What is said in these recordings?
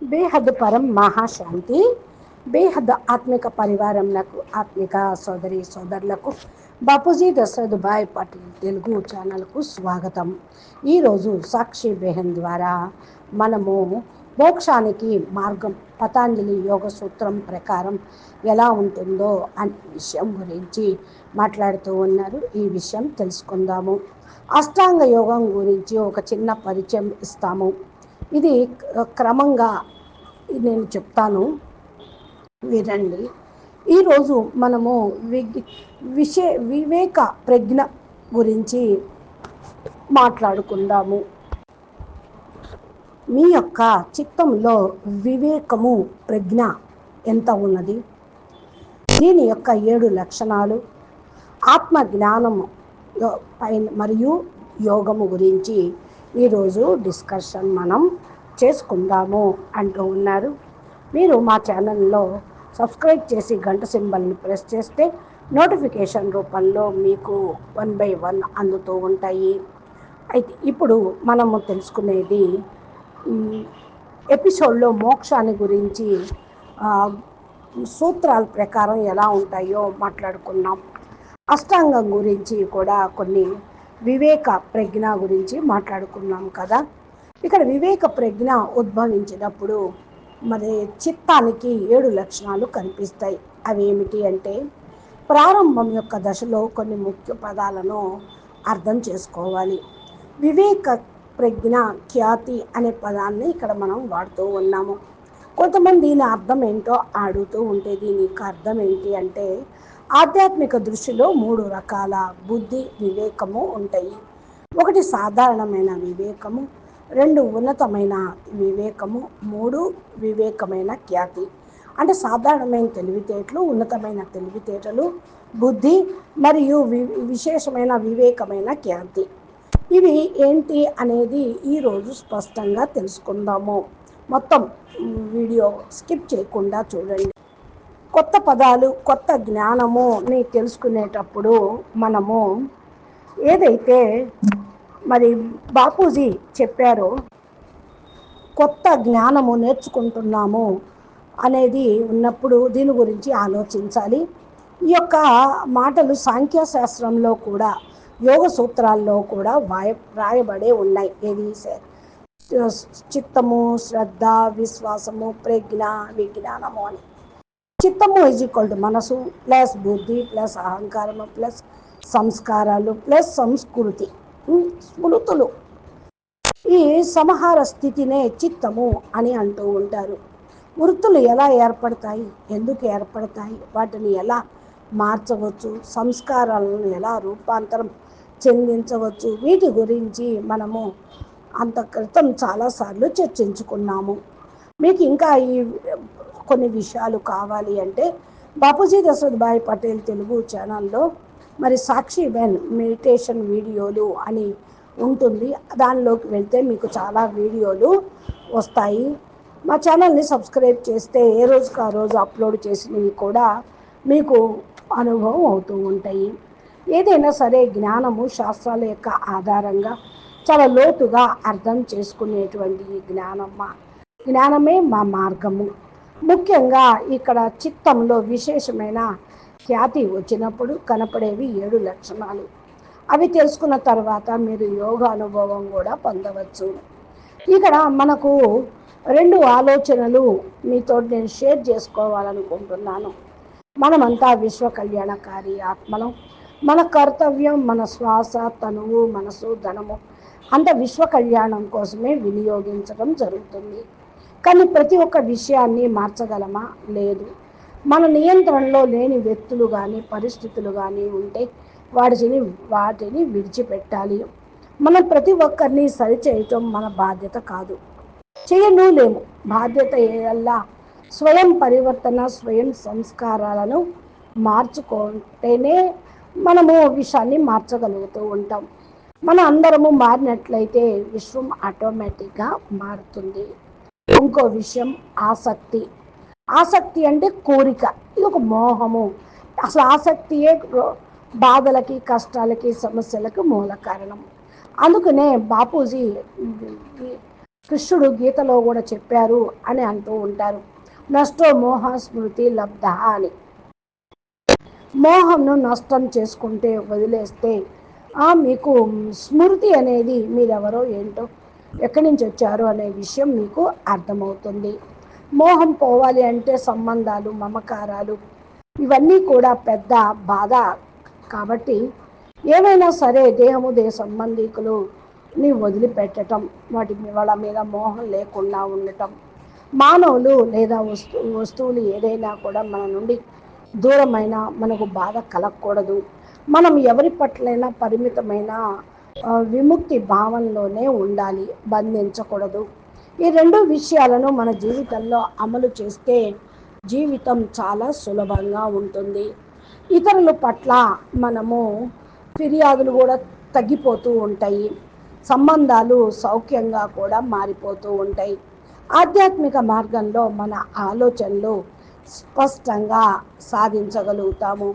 బేహద్ పరం మహాశాంతి బేహద్ ఆత్మిక పరివారంలకు ఆత్మిక సోదరి సోదరులకు బాపూజీ దశరథ్ భాయ్ పటేల్ తెలుగు ఛానల్కు స్వాగతం. ఈరోజు సాక్షి బెహన్ ద్వారా మనము మోక్షానికి మార్గం పతాంజలి యోగ సూత్రం ప్రకారం ఎలా ఉంటుందో అనే విషయం గురించి మాట్లాడుతూ ఉన్నారు. ఈ విషయం తెలుసుకుందాము. అష్టాంగ యోగం గురించి ఒక చిన్న పరిచయం ఇస్తాము. ఇది క్రమంగా నేను చెప్తాను. వినండి. ఈరోజు మనము వి విషే వివేక ప్రజ్ఞ గురించి మాట్లాడుకుందాము. మీ యొక్క చిత్తంలో వివేకము ప్రజ్ఞ ఎంత ఉన్నది? దీని యొక్క ఏడు లక్షణాలు ఆత్మ జ్ఞానము పైన మరియు యోగము గురించి ఈరోజు డిస్కషన్ మనం చేసుకుందాము అంటూ ఉన్నారు. మీరు మా ఛానల్లో సబ్స్క్రైబ్ చేసి గంట సింబల్ని ప్రెస్ చేస్తే నోటిఫికేషన్ రూపంలో మీకు వన్ బై వన్ అందుతూ ఉంటాయి. అయితే ఇప్పుడు మనము తెలుసుకునేది ఎపిసోడ్లో మోక్షాన్ని గురించి సూత్రాల ప్రకారం ఎలా ఉంటాయో మాట్లాడుకున్నాం. అష్టాంగం గురించి కూడా కొన్ని వివేక ప్రజ్ఞ గురించి మాట్లాడుకున్నాం కదా. ఇక్కడ వివేక ప్రజ్ఞ ఉద్భవించినప్పుడు మరి చిత్తానికి ఏడు లక్షణాలు కనిపిస్తాయి. అవి ఏమిటి అంటే ప్రారంభం యొక్క దశలో కొన్ని ముఖ్య పదాలను అర్థం చేసుకోవాలి. వివేక ప్రజ్ఞ ఖ్యాతి అనే పదాన్ని ఇక్కడ మనం వాడుతూ ఉన్నాము. కొంతమంది దీని అర్థం ఏంటో అడుగుతూ ఉంటే దీనికి అర్థం ఏంటి అంటే ఆధ్యాత్మిక దృష్టిలో మూడు రకాల బుద్ధి వివేకము ఉంటాయి. ఒకటి సాధారణమైన వివేకము రెండు ఉన్నతమైన వివేకము మూడు వివేకమైన ఖ్యాతి. అంటే సాధారణమైన తెలివితేటలు ఉన్నతమైన తెలివితేటలు బుద్ధి మరియు వి విశేషమైన వివేకమైన ఖ్యాతి. ఇవి ఏంటి అనేది ఈరోజు స్పష్టంగా తెలుసుకుందాము. మొత్తం వీడియో స్కిప్ చేయకుండా చూడండి. కొత్త పదాలు కొత్త జ్ఞానముని తెలుసుకునేటప్పుడు మనము ఏదైతే మరి బాపూజీ చెప్పారో కొత్త జ్ఞానము నేర్చుకుంటున్నాము అనేది ఉన్నప్పుడు దీని గురించి ఆలోచించాలి. ఈ యొక్క మాటలు సాంఖ్యశాస్త్రంలో కూడా యోగ సూత్రాల్లో కూడా వాయ రాయబడే ఉన్నాయి. ఏది? చిత్తము శ్రద్ధ విశ్వాసము ప్రజ్ఞ విజ్ఞానము అని. చిత్తము ఈజ్ ఈక్వల్ టు మనసు ప్లస్ బుద్ధి ప్లస్ అహంకారము ప్లస్ సంస్కారాలు ప్లస్ సంస్కృతి. స్మృతులు. ఈ సమహార స్థితినే చిత్తము అని అంటూ ఉంటారు. వృత్తులు ఎలా ఏర్పడతాయి? ఎందుకు ఏర్పడతాయి? వాటిని ఎలా మార్చవచ్చు? సంస్కారాలను ఎలా రూపాంతరం చెందించవచ్చు? వీటి గురించి మనము అంత క్రితం చాలాసార్లు చర్చించుకున్నాము. మీకు ఇంకా ఈ కొన్ని విషయాలు కావాలి అంటే బాపూజీ దశరథ్ భాయ్ పటేల్ తెలుగు ఛానల్లో మరి సాక్షి వెన్ మెడిటేషన్ వీడియోలు అని ఉంటుంది. దానిలోకి వెళ్తే మీకు చాలా వీడియోలు వస్తాయి. మా ఛానల్ని సబ్స్క్రైబ్ చేస్తే ఏ రోజుకి ఆ రోజు అప్లోడ్ చేసినవి కూడా మీకు అనుభవం అవుతూ ఉంటాయి. ఏదైనా సరే జ్ఞానము శాస్త్రాల యొక్క ఆధారంగా చాలా లోతుగా అర్థం చేసుకునేటువంటి జ్ఞానం మా జ్ఞానమే మా మార్గము. ముఖ్యంగా ఇక్కడ చిత్తంలో విశేషమైన ఖ్యాతి వచ్చినప్పుడు కనపడేవి ఏడు లక్షణాలు. అవి తెలుసుకున్న తర్వాత మీరు యోగ అనుభవం కూడా పొందవచ్చు. ఇక్కడ మనకు రెండు ఆలోచనలు మీతో నేను షేర్ చేసుకోవాలనుకుంటున్నాను. మనమంతా విశ్వ కళ్యాణకారి ఆత్మలం. మన కర్తవ్యం మన శ్వాస తనువు మనసు ధనము అంత విశ్వ కళ్యాణం కోసమే వినియోగించడం జరుగుతుంది. కానీ ప్రతి ఒక్క విషయాన్ని మార్చగలమా? లేదు. మన నియంత్రణలో లేని వ్యక్తులు కానీ పరిస్థితులు కానీ ఉంటే వాటిని వాటిని విడిచిపెట్టాలి. మనం ప్రతి ఒక్కరిని సరిచేయటం మన బాధ్యత కాదు. చేయను లేము. బాధ్యత ఏదల్లా స్వయం పరివర్తన స్వయం సంస్కారాలను మార్చుకుంటేనే మనము విషయాన్ని మార్చగలుగుతూ ఉంటాం. మన అందరము మారినట్లయితే విశ్వం ఆటోమేటిక్గా మారుతుంది. ఇంకో విషయం ఆసక్తి. ఆసక్తి అంటే కోరిక ఇది ఒక మోహము. అసలు ఆసక్తియే బాధలకి కష్టాలకి సమస్యలకు మూల కారణం. అందుకనే బాపూజీ కృష్ణుడు గీతలో కూడా చెప్పారు అని అంటూ ఉంటారు. నష్టో మోహ స్మృతి లబ్ధ అని. మోహంను నష్టం చేసుకుంటే వదిలేస్తే మీకు స్మృతి అనేది మీరెవరో ఏంటో ఎక్కడి నుంచి వచ్చారు అనే విషయం మీకు అర్థమవుతుంది. మోహం పోవాలి అంటే సంబంధాలు మమకారాలు ఇవన్నీ కూడా పెద్ద బాధ. కాబట్టి ఏమైనా సరే దేహము దేహ సంబంధికులు ని వదిలిపెట్టడం వాటి వాళ్ళ మీద మోహం లేకుండా ఉండటం. మానవులు లేదా వస్తు వస్తువులు ఏదైనా కూడా మన నుండి దూరమైన మనకు బాధ కలగకూడదు. మనం ఎవరి పట్లైనా పరిమితమైన విముక్తి భావంలోనే ఉండాలి బంధించకూడదు. ఈ రెండు విషయాలను మన జీవితంలో అమలు చేస్తే జీవితం చాలా సులభంగా ఉంటుంది. ఇతరుల పట్ల మనము ఫిర్యాదులు కూడా తగ్గిపోతూ ఉంటాయి. సంబంధాలు సౌఖ్యంగా కూడా మారిపోతూ ఉంటాయి. ఆధ్యాత్మిక మార్గంలో మన ఆలోచనలు స్పష్టంగా సాధించగలుగుతాము.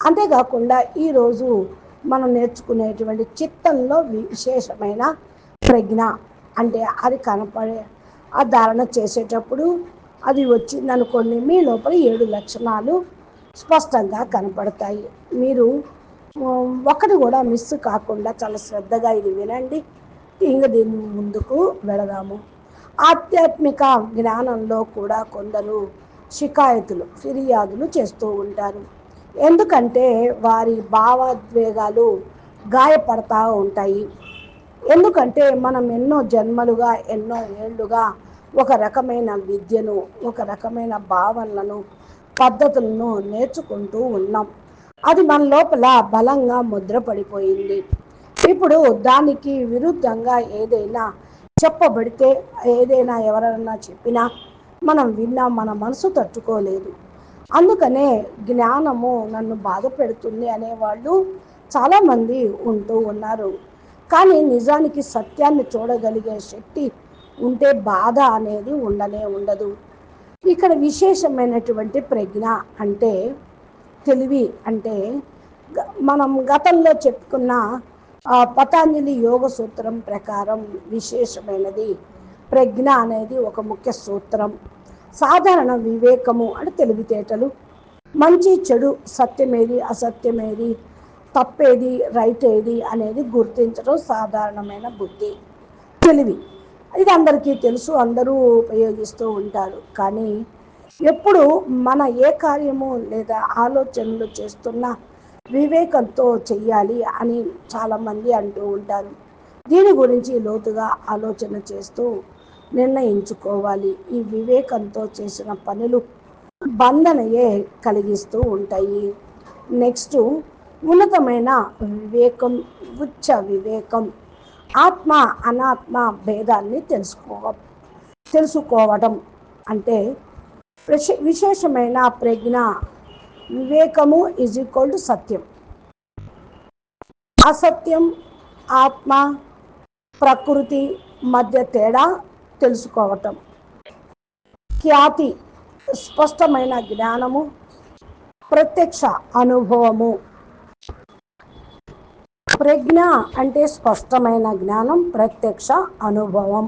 అంతేకాకుండా ఈరోజు మనం నేర్చుకునేటువంటి చిత్తంలో విశేషమైన ప్రజ్ఞ అంటే అది కనపడే ఆ ధారణ చేసేటప్పుడు అది వచ్చిందనుకోండి మీ లోపల ఏడు లక్షణాలు స్పష్టంగా కనపడతాయి. మీరు ఒకటి కూడా మిస్ కాకుండా చాలా శ్రద్ధగా ఇది వినండి. ఇంకా దీన్ని ముందుకు వెళదాము. ఆధ్యాత్మిక జ్ఞానంలో కూడా కొందరు షికాయతులు ఫిర్యాదులు చేస్తూ ఉంటారు. ఎందుకంటే వారి భావోద్వేగాలు గాయపడతా ఉంటాయి. ఎందుకంటే మనం ఎన్నో జన్మలుగా ఎన్నో ఏళ్ళుగా ఒక రకమైన విద్యను ఒక రకమైన భావనలను పద్ధతులను నేర్చుకుంటూ ఉన్నాం. అది మన లోపల బలంగా ముద్రపడిపోయింది. ఇప్పుడు దానికి విరుద్ధంగా ఏదైనా చెప్పబడితే ఏదైనా ఎవరైనా చెప్పినా మనం విన్నా మన మనసు తట్టుకోలేదు. అందుకనే జ్ఞానము నన్ను బాధ పెడుతుంది అనేవాళ్ళు చాలామంది ఉంటూ ఉన్నారు. కానీ నిజానికి సత్యాన్ని చూడగలిగే శక్తి ఉంటే బాధ అనేది ఉండనే ఉండదు. ఇక్కడ విశేషమైనటువంటి ప్రజ్ఞ అంటే తెలివి అంటే మనం గతంలో చెప్పుకున్న పతాంజలి యోగ సూత్రం ప్రకారం విశేషమైనది. ప్రజ్ఞ అనేది ఒక ముఖ్య సూత్రం. సాధారణ వివేకము అంటే తెలివితేటలు. మంచి చెడు సత్యమేది అసత్యమేది తప్పేది రైట్ ఏది అనేది గుర్తించడం సాధారణమైన బుద్ధి. తెలివి. ఇది అందరికీ తెలుసు అందరూ ఉపయోగిస్తూ ఉంటారు. కానీ ఎప్పుడు మన ఏ కార్యము లేదా ఆలోచనలు చేస్తున్నా వివేకంతో చెయ్యాలి అని చాలామంది అంటూ ఉంటారు. దీని గురించి లోతుగా ఆలోచన చేస్తూ నిర్ణయించుకోవాలి. ఈ వివేకంతో చేసిన పనులు బంధనయే కలిగిస్తూ ఉంటాయి. నెక్స్ట్ ఉన్నతమైన వివేకం ఉచ్చ వివేకం ఆత్మ అనాత్మ భేదాన్ని తెలుసుకో తెలుసుకోవడం అంటే విశేషమైన ప్రజ్ఞ వివేకము ఈజ్ ఈక్వల్ టు సత్యం. అసత్యం ఆత్మ ప్రకృతి మధ్య తేడా తెలుసుకోవటం. ఖ్యాతి స్పష్టమైన జ్ఞానము ప్రత్యక్ష అనుభవము. ప్రజ్ఞ అంటే స్పష్టమైన జ్ఞానం ప్రత్యక్ష అనుభవం.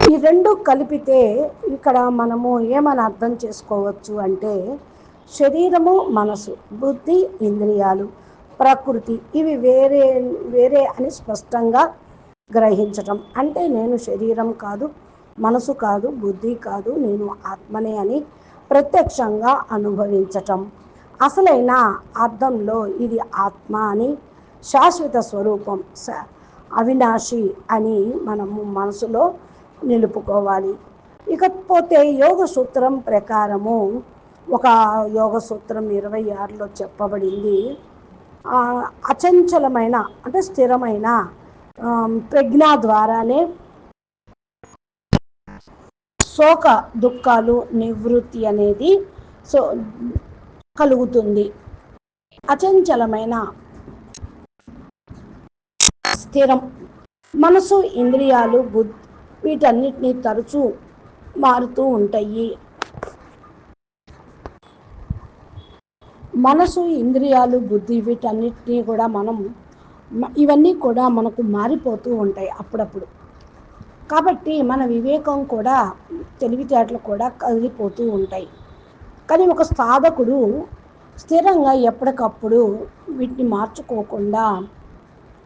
ఈ రెండు కలిపితే ఇక్కడ మనము ఏమని అర్థం చేసుకోవచ్చు అంటే శరీరము మనసు బుద్ధి ఇంద్రియాలు ప్రకృతి ఇవి వేరే వేరే అని స్పష్టంగా గ్రహించటం. అంటే నేను శరీరం కాదు మనసు కాదు బుద్ధి కాదు నేను ఆత్మనే అని ప్రత్యక్షంగా అనుభవించటం. అసలైన అర్థంలో ఇది ఆత్మ అని శాశ్వత స్వరూపం స- అవినాశి అని మనము మనసులో నిలుపుకోవాలి. ఇకపోతే యోగ సూత్రం ప్రకారము ఒక యోగ సూత్రం ఇరవై ఆరులో చెప్పబడింది. అచంచలమైన అంటే స్థిరమైన ప్రజ్ఞ ద్వారానే శోక దుఃఖాలు నివృత్తి అనేది సో కలుగుతుంది. అచంచలమైన స్థిరం. మనసు ఇంద్రియాలు బుద్ధి వీటన్నిటిని తరచూ మారుతూ ఉంటాయి. మనసు ఇంద్రియాలు బుద్ధి వీటన్నిటినీ కూడా మనం ఇవన్నీ కూడా మనకు మారిపోతూ ఉంటాయి అప్పుడప్పుడు. కాబట్టి మన వివేకం కూడా తెలివితేటలు కూడా కదిలిపోతూ ఉంటాయి. కానీ ఒక సాధకుడు స్థిరంగా ఎప్పటికప్పుడు వీటిని మార్చుకోకుండా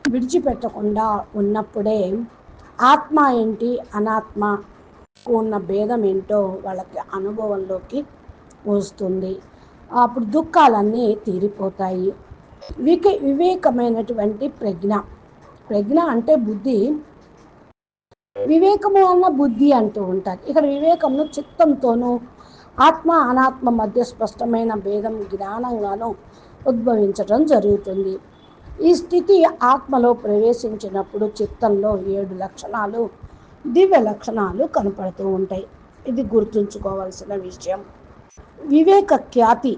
విడిచిపెట్టకుండా ఉన్నప్పుడే ఆత్మ ఏంటి అనాత్మ ఉన్న భేదం ఏంటో వాళ్ళకి అనుభవంలోకి వస్తుంది. అప్పుడు దుఃఖాలన్నీ తీరిపోతాయి. విక వివేకమైనటువంటి ప్రజ్ఞ. ప్రజ్ఞ అంటే బుద్ధి. వివేకము అన్న బుద్ధి అంటూ ఉంటారు. ఇక్కడ వివేకమును చిత్తంతోనూ ఆత్మ అనాత్మ మధ్య స్పష్టమైన భేదం జ్ఞానంగాను ఉద్భవించడం జరుగుతుంది. ఈ స్థితి ఆత్మలో ప్రవేశించినప్పుడు చిత్తంలో ఏడు లక్షణాలు దివ్య లక్షణాలు కనపడుతూ ఉంటాయి. ఇది గుర్తుంచుకోవాల్సిన విషయం. వివేక ఖ్యాతి.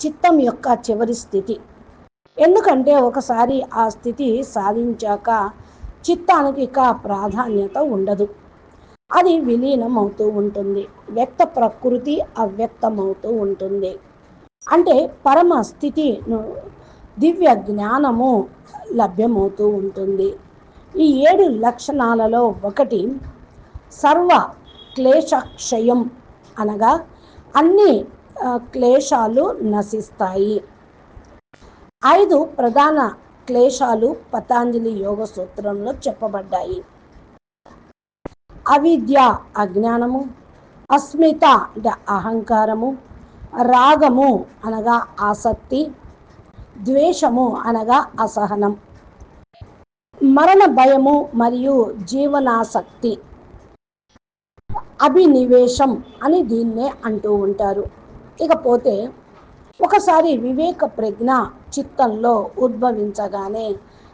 చిత్తం యొక్క చివరి స్థితి. ఎందుకంటే ఒకసారి ఆ స్థితి సాధించాక చిత్తానికి ఇక ప్రాధాన్యత ఉండదు. అది విలీనం అవుతూ ఉంటుంది. వ్యక్త ప్రకృతి అవ్యక్తమవుతూ ఉంటుంది. అంటే పరమ స్థితి దివ్య జ్ఞానము లభ్యమవుతూ ఉంటుంది. ఈ ఏడు లక్షణాలలో ఒకటి సర్వ క్లేశక్షయం అనగా అన్ని క్లేశాలు నశిస్తాయి. ఐదు ప్రధాన క్లేశాలు పతాంజలి యోగ సూత్రంలో చెప్పబడ్డాయి. అవిద్య అజ్ఞానము అస్మిత అంటే అహంకారము రాగము అనగా ఆసక్తి ద్వేషము అనగా అసహనం. మరణ భయము మరియు జీవనాసక్తి అభినివేశం అని దీన్నే అంటూ ఉంటారు. ఇకపోతే ఒకసారి వివేక ప్రజ్ఞ చిత్తంలో ఉద్భవించగానే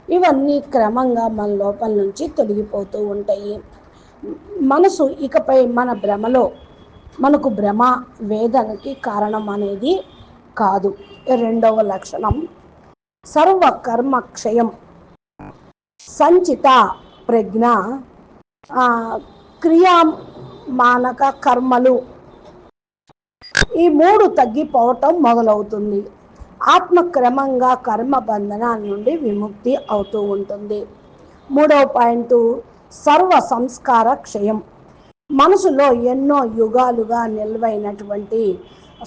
ఇవన్నీ క్రమంగా మన లోపల నుంచి తొలగిపోతూ ఉంటాయి. మనసు ఇకపై మన భ్రమలో మనకు భ్రమ వేదనకి కారణం అనేది కాదు. రెండవ లక్షణం సర్వ కర్మ క్షయం. సంచిత ప్రజ్ఞ క్రియామానక కర్మలు ఈ మూడు తగ్గిపోవటం మొదలవుతుంది. ఆత్మ క్రమంగా కర్మ బంధనాల నుండి విముక్తి అవుతూ ఉంటుంది. మూడవ పాయింట్ సర్వ సంస్కార క్షయం. మనసులో ఎన్నో యుగాలుగా నిల్వైనటువంటి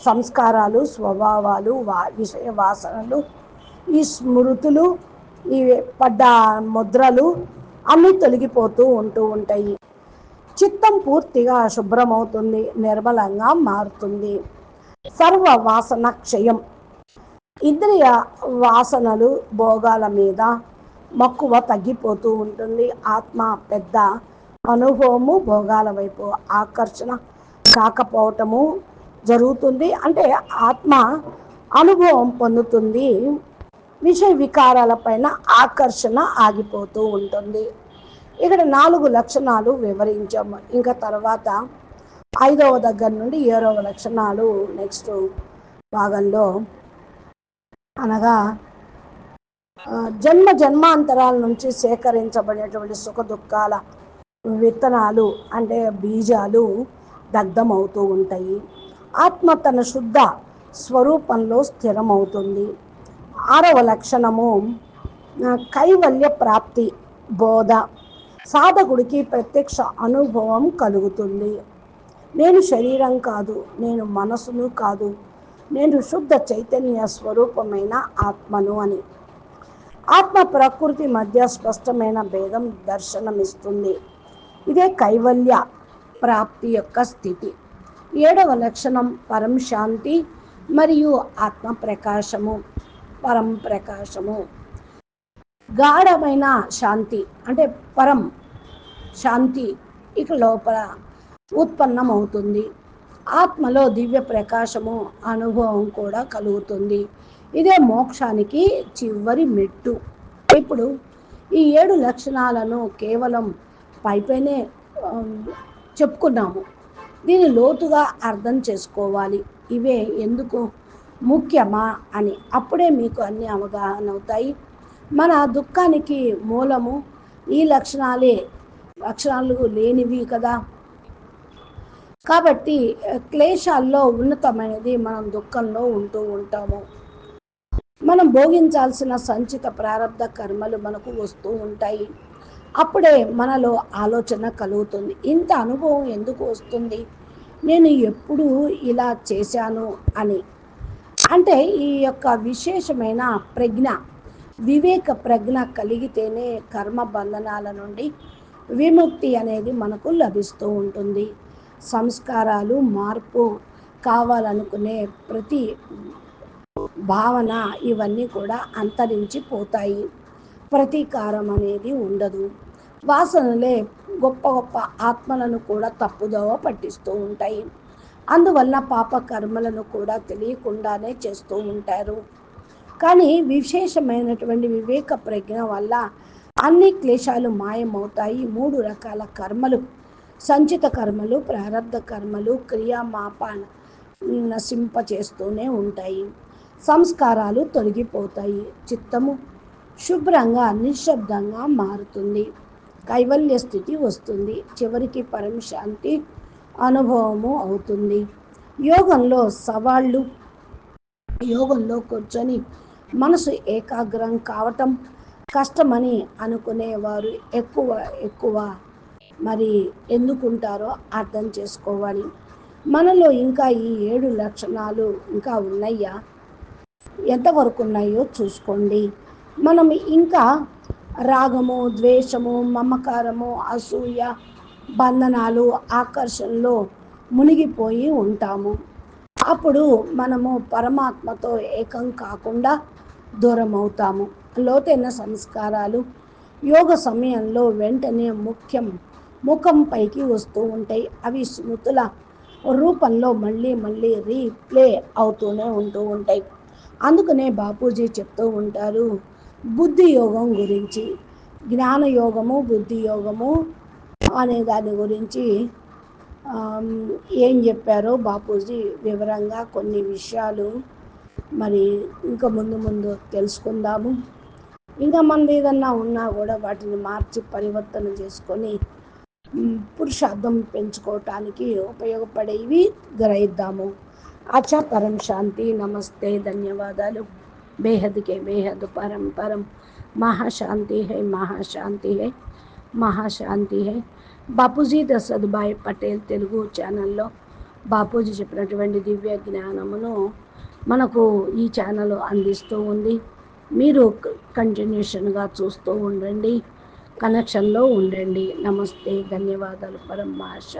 సంస్కారాలు స్వభావాలు వా విషయ వాసనలు ఈ స్మృతులు ఈ పడ్డ ముద్రలు అన్నీ తొలగిపోతూ ఉంటూ ఉంటాయి. చిత్తం పూర్తిగా శుభ్రమవుతుంది నిర్మలంగా మారుతుంది. సర్వ వాసన క్షయం. ఇంద్రియ వాసనలు భోగాల మీద మక్కువ తగ్గిపోతూ ఉంటుంది. ఆత్మ పెద్ద అనుభవము భోగాల వైపు ఆకర్షణ కాకపోవటము జరుగుతుంది. అంటే ఆత్మ అనుభవం పొందుతుంది. విషయ వికారాల పైన ఆకర్షణ ఆగిపోతూ ఉంటుంది. ఇక్కడ నాలుగు లక్షణాలు వివరించాము. ఇంకా తర్వాత ఐదవ దగ్గర నుండి ఏడవ లక్షణాలు నెక్స్ట్ భాగంలో అనగా జన్మ జన్మాంతరాల నుంచి సేకరించబడేటువంటి సుఖ దుఃఖాల విత్తనాలు అంటే బీజాలు దగ్ధమవుతూ ఉంటాయి. ఆత్మ తన శుద్ధ స్వరూపంలో స్థిరమవుతుంది. ఆరవ లక్షణము కైవల్య ప్రాప్తి బోధ. సాధకుడికి ప్రత్యక్ష అనుభవం కలుగుతుంది. నేను శరీరం కాదు నేను మనసును కాదు నేను శుద్ధ చైతన్య స్వరూపమైన ఆత్మను అని. ఆత్మ ప్రకృతి మధ్య స్పష్టమైన భేదం దర్శనమిస్తుంది. ఇదే కైవల్య ప్రాప్తి యొక్క స్థితి. ఏడవ లక్షణం పరం శాంతి మరియు ఆత్మ ప్రకాశము పరం ప్రకాశము గాఢమైన శాంతి అంటే పరం శాంతి ఇక లోపల ఉత్పన్నమవుతుంది. ఆత్మలో దివ్య ప్రకాశము అనుభవం కూడా కలుగుతుంది. ఇదే మోక్షానికి చివరి మెట్టు. ఇప్పుడు ఈ ఏడు లక్షణాలను కేవలం పైపైనే చెప్పుకున్నాము. దీన్ని లోతుగా అర్థం చేసుకోవాలి. ఇవే ఎందుకు ముఖ్యమా అని అప్పుడే మీకు అన్ని అవగాహన అవుతాయి. మన దుఃఖానికి మూలము ఈ లక్షణాలే. లక్షణాలు లేనివి కదా. కాబట్టి క్లేశాల్లో ఉన్నతమైనది మనం దుఃఖంలో ఉంటూ ఉంటాము. మనం భోగించాల్సిన సంచిత ప్రారంభ కర్మలు మనకు వస్తూ ఉంటాయి. అప్పుడే మనలో ఆలోచన కలుగుతుంది. ఇంత అనుభవం ఎందుకు వస్తుంది? నేను ఎప్పుడు ఇలా చేశాను అని. అంటే ఈ యొక్క విశేషమైన ప్రజ్ఞ వివేక ప్రజ్ఞ కలిగితేనే కర్మ బంధనాల నుండి విముక్తి అనేది మనకు లభిస్తూ ఉంటుంది. సంస్కారాలు మార్పు కావాలనుకునే ప్రతి భావన ఇవన్నీ కూడా అంతరించిపోతాయి. ప్రతీకారం అనేది ఉండదు. వాసనలే గొప్ప గొప్ప ఆత్మలను కూడా తప్పుదోవ పట్టిస్తూ ఉంటాయి. అందువల్ల పాప కర్మలను కూడా తెలియకుండానే చేస్తూ ఉంటారు. కానీ విశేషమైనటువంటి వివేక ప్రజ్ఞ వల్ల అన్ని క్లేశాలు మాయమవుతాయి. మూడు రకాల కర్మలు సంచిత కర్మలు ప్రారంధ కర్మలు క్రియామాప నశింప చేస్తూనే ఉంటాయి. సంస్కారాలు తొలగిపోతాయి. చిత్తము శుభ్రంగా నిశ్శబ్దంగా మారుతుంది. కైవల్య స్థితి వస్తుంది. చివరికి పరమశాంతి అనుభవము అవుతుంది. యోగంలో సవాళ్ళు యోగంలో కూర్చొని మనసు ఏకాగ్రం కావటం కష్టమని అనుకునేవారు ఎక్కువ ఎక్కువ. మరి ఎందుకుంటారో అర్థం చేసుకోవాలి. మనలో ఇంకా ఈ ఏడు లక్షణాలు ఇంకా ఉన్నాయా? ఎంతవరకు ఉన్నాయో చూసుకోండి. మనం ఇంకా రాగము ద్వేషము మమకారము అసూయ బంధనాలు ఆకర్షణలో మునిగిపోయి ఉంటాము. అప్పుడు మనము పరమాత్మతో ఏకం కాకుండా దూరం అవుతాము లోతైన సంస్కారాలు యోగ సమయంలో వెంటనే ముఖ్యం. ముఖం పైకి వస్తూ ఉంటాయి. అవి స్మృతుల రూపంలో మళ్ళీ మళ్ళీ రీప్లే అవుతూనే ఉంటూ ఉంటాయి. అందుకనే బాపూజీ చెప్తూ ఉంటారు బుద్ధి యోగం గురించి జ్ఞాన యోగము బుద్ధి యోగము అనే దాని గురించి ఏం చెప్పారో బాపూజీ వివరంగా కొన్ని విషయాలు మరి ఇంకా ముందు ముందు తెలుసుకుందాము. ఇంకా మనది ఏదన్నా ఉన్నా కూడా వాటిని మార్చి పరివర్తన చేసుకొని పురుషార్థం పెంచుకోవటానికి ఉపయోగపడేవి గ్రహిద్దాము. ఆచా పరం శాంతి నమస్తే ధన్యవాదాలు. బేహద్కే బేహద్ పరం పరం. మహాశాంతి హై మహాశాంతి హై మహాశాంతి హై. బాపూజీ దశరథ్భాయ్ పటేల్ తెలుగు ఛానల్లో బాపూజీ చెప్పినటువంటి దివ్య జ్ఞానమును మనకు ఈ ఛానల్ అందిస్తూ ఉంది. మీరు కంటిన్యూషన్గా చూస్తూ ఉండండి. కనెక్షన్లో ఉండండి. నమస్తే. ధన్యవాదాలు. పరం మహాశ